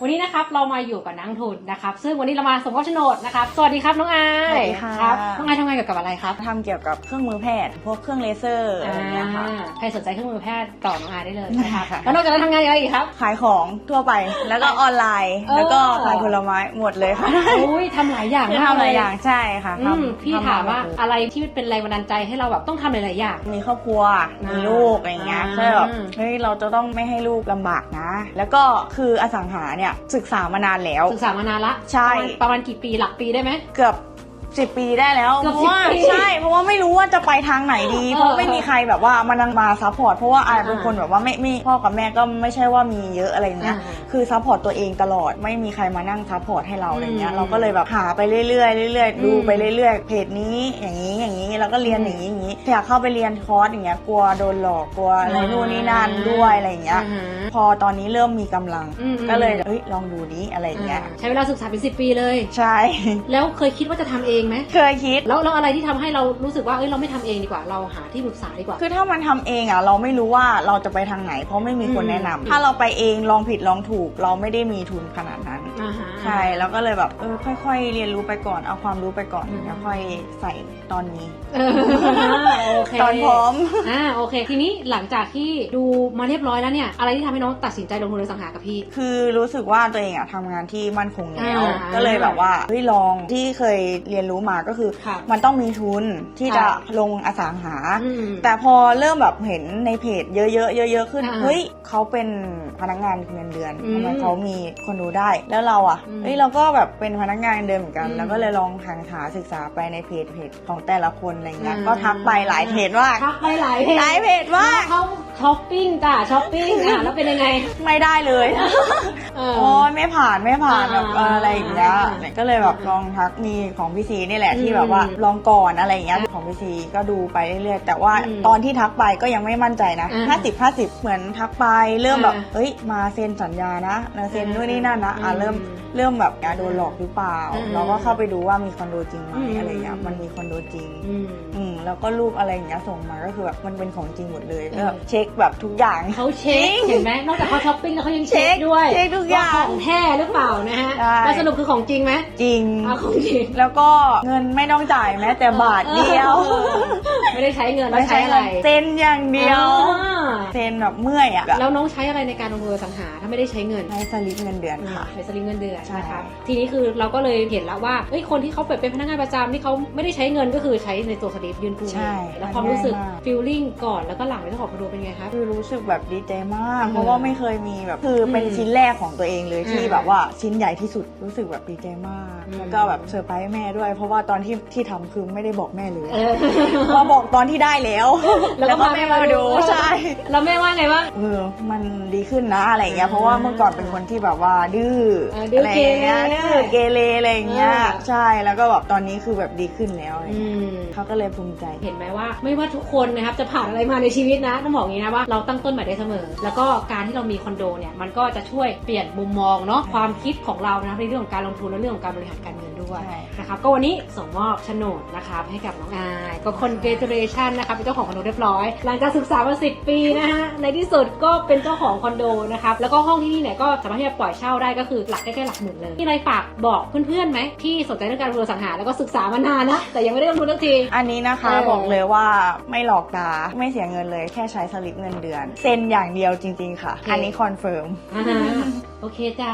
วันนี้นะครับเรามาอยู่กับนักลงทุนนะครับ ซึ่งวันนี้เรามาสมมติโฉนดนะครับ สวัสดีครับน้องอายสวัสดีค่ะ ครับน้องอายทำงานเกี่ยวกับอะไรครับทำเกี่ยวกับเครื่องมือแพทย์ พวกเครื่องเลเซอร์อะไรอย่างเงี้ยค่ะ อ่าใครสนใจเครื่องมือแพทย์ต่อน้องอายได้เลยนะครับค่ะ แล้วนอกจากนั้นทำงานอะไรอีกครับ ขายของทั่วไป แล้วก็ออนไลน์ เออ แล้วก็ขายผลไม้หมดเลยค่ะโอ้ยทำหลายอย่างคือมากทำหเลลายยอย่างใช่ค่ะอืมทำพี่ทำถามว่าหดเลยอะไรที่เป็นแรงบันดาลใจให้เราแบบต้องทำหลายๆอย่าง มีครอบครัว มีลูกอะไรอย่างเงี้ยอ่า ก็เลยแบบเฮ้ยเราจะต้องไม่ให้ลูกลำบากนะ แล้วก็คืออสังหาเนี่ยศึกษามานานแล้ว ศึกษามานานละใช่ ประมาณประมาณกี่ปีหลักปีได้ไหม เกือบ สิบปีได้แล้วเกือบเพราะว่า10ปีใช่เพราะว่าไม่รู้ว่าจะไปทางไหนดีเออเพราะไม่มีใครแบบว่ามานั่งมาซัพพอร์ตเพราะว่าอาอ่าเป็นคนแบบว่าไม่ไม่พ่อกับแม่ก็ไม่ใช่ว่ามีเยอะอะไรอย่างเงี้ยอ่าคือซัพพอร์ตตัวเองตลอดไม่มีใครมานั่งซัพพอร์ตให้เราอะไรเงี้อืยมเราก็เลยแบบหาไปเรื่อยๆเรื่อยอืม ๆดูไปเรื่อยๆเพจนี้อย่างนี้อย่างนี้แล้วก็เรียนอย่างนี้อย่างนี้อยากเข้าไปเรียนคอร์สอย่างเงี้ยกลัวโดนหลอกกลัวอะไรอ่านู่นนี่นั่นด้วยอะไรอย่างเงี้ยอ่าฮะพอตอนนี้เริ่มมีกำลัง อืม ก็เลยเฮ้ยลองดูนี้อะไรอย่างเงี้ยอ่าใช้เวลาศึกษาเป็นสิบปีเลย ใช่ แล้วเคยคิดว่าจะทำเองไหมเคยคิด แล้วแล้วอะไรที่ทำให้เรารู้สึกว่าเอ้ยเราไม่ทำเองดีกว่าเราหาที่ปรึกษาดีกว่า คือถ้ามันทำเองอะเราไม่รู้ว่าเราจะไปทางไหน เพราะไม่มีคนอืมแนะนำถ้าเราไปเองลองผิดลองถูก เราไม่ได้มีทุนขนาดนั้น อ่าฮะ ใช่แล้วก็เลยแบบเออค่อยๆ เรียนรู้ไปก่อนเอาความรู้ไปก่อนอืม แล้วค่อยใส่ตอนนี้ เออโอเคตอนพร้อม อ่าโอเค ทีนี้หลังจากที่ดูมาเรียบร้อยแล้วเนี่ยอะไรที่ทำให้น้องตัดสินใจลงทุนในอสังหากับพี่ คือรู้สึกว่าตัวเองอะทำงานที่มั่นคงแล้วอ่า ก็เลยแบบว่าเฮ้ยลองที่เคยเรียนรู้มาก็คือ ค่ะมันต้องมีทุนที่ค่ะจะลงอสังหาอืมแต่พอเริ่มแบบเห็นในเพจเยอะๆเยอะๆขึ้น อ่าเฮ้ยเขาเป็นพนักงานเงินเดือนอืมทำไมเขามีคนดูได้ แล้วเราอะอืมเฮ้ยเราก็แบบเป็นพนักงานเงินเดือนเหมือนกัน อืมแล้วก็เลยลองหาหาศึกษาไปในเพจเพจของแต่ละคนอะไรเงี้ยอ่าก็ทักไปหลายเพจว่าทักไปหลายเพจหลายเพจมากเขา ช้อปปิ้งจ้ะช้อปปิ้งอะแล้วเป็นยังไง ไม่ได้เลย เออ โอ้ยไม่ผ่านไม่ผ่านอ่าแบบอะไรอย่างเงี้ยอ่าเนี่ยก็เลยแบบลองทักมีของพี่ซีนี่แหละที่อืมแบบว่าลองก่อนอะไรอย่างเงี้ยของพี่ซีก็ดูไปเรื่อยๆแต่ว่าอืมตอนที่ทักไปก็ยังไม่มั่นใจนะอ่าห้าสิบห้าสิบเหมือนทักไปเริ่มแบบอ่าเฮ้ยมาเซ็นสัญญานะนะเซ็นอ่านู่นนี่นั่นนะอะอืมเริ่ม เริ่มแบบอะโดนหลอกหรือเปล่าอืมเราก็เข้าไปดูว่ามีคอนโดจริงไหมอืมอะไรเงี้ยมันมีคอนโดจริงอืมอืมแล้วก็รูปอะไรอย่างเงี้ยส่งมาก็คือแบบมันเป็นของจริงหมดเลยอืมก็แบบเช็คแบบทุกอย่างเขาเช็คเห็นไหมนอกจากเขาช้อปปิ้งแล้วเขายังเช็คเช็คด้วยเช็คทุกอย่างว่าของแท้หรือเปล่านะฮะใช่แล้วสรุปคือของจริงไหมจริงอะของจริงแล้วก็เงินไม่ต้องจ่ายแม้แต่บาทเดียวเออไม่ได้ใช้เงินแล้วใช้อะไรเซ็นอย่างเดียวอ่า เซ็นแบบเมื่อยอะแล้วน้องใช้อะไรในการลงทุนอสังหาถ้าไม่ได้ใช้เงิน ใช้สลิปเงินเดือนค่ะ ใช้สลิปเงินเดือนใช่นะคะทีนี้คือเราก็เลยเห็นแล้วว่าเอ้ยคนที่เขาเปิดเป็นพนักงานประจำที่เขาไม่ได้ใช้เงินก็คือใช้ในตัวสลิปยืนกู้ใช่แล้วความรู้สึกมันง่ายมากฟีลลิ่งก่อนแล้วก็หลังเป็นเจ้าของคอนโดเป็นไงคะคือรู้สึกแบบดีใจมากอืมเพราะว่าไม่เคยมีแบบคือเป็นอืมชิ้นแรกของตัวเองเลยที่อืมแบบว่าชิ้นใหญ่ที่สุดรู้สึกแบบดีใจมากอืมแล้วก็แบบเซอร์ไพรส์แม่ด้วย เพราะว่าตอนที่ที่ทำคือไม่ได้บอกแม่เลยเออมาบอกตอนที่ได้แล้ว แล้วก็พาแม่มาดูใช่แล้วแม่ว่าไงบ้าง เออ มันดีขึ้นนะอะไรอย่างเงี้ย เพราะว่าเมื่อก่อนเป็นคนที่แบบว่าดื้อเออดื้ออะไรอย่างเงี้ยเกเรดื้อเกเรอะไรอย่างเงี้ยเออใช่ แล้วก็แบบตอนนี้คือแบบดีขึ้นแล้วอะไรอืเงี้ยมเขาก็เลยภูมิใจ เห็นไหมว่าไม่ว่าทุกคนนะครับจะผ่านอะไรมาในชีวิตนะต้องบอกอย่างนี้นะว่าเราตั้งต้นใหม่ได้เสมอ แล้วก็การที่เรามีคอนโดเนี่ยมันก็จะช่วยเปลี่ยนมุมมองเนาะความคิดของเรานะในเรื่องของการลงทุนและเรื่องของการบริหารการเงิน ด้วยใช่นะครับก็วันนี้ส่งมอบโฉนดนะครับให้กับน้องอายก็คอนเกรเ a ชันนะครับเป็นเจ้าของคอนโดเรียบร้อย หลังจากศึกษามาสิปีนะฮะในที่สุดก็เป็นเจ้าของคอนโดนะครับแล้วก็ห้องที่นี่เนี่ยก็สามารถที่จะปล่อยเช่าได้ก็คือหลักใกล้ๆหลักหมื่นเลยมีอะไรฝากบอกเพื่อนๆไหมที่สนใจเรื่องการลงทุนอสังหาแล้วก็ศึกษามานานนะแต่ยังไม่ได้ลงทุนสักที อันนี้นะคะเออบอกเลยว่าไม่หลอกตาไม่เสียเงินเลยแค่ใช้สลิปเงินเดือน เซ็นอย่างเดียวจริง ๆ ค่ะ อันนี้คอนเฟิร์มอ่าฮะโอเคจ้า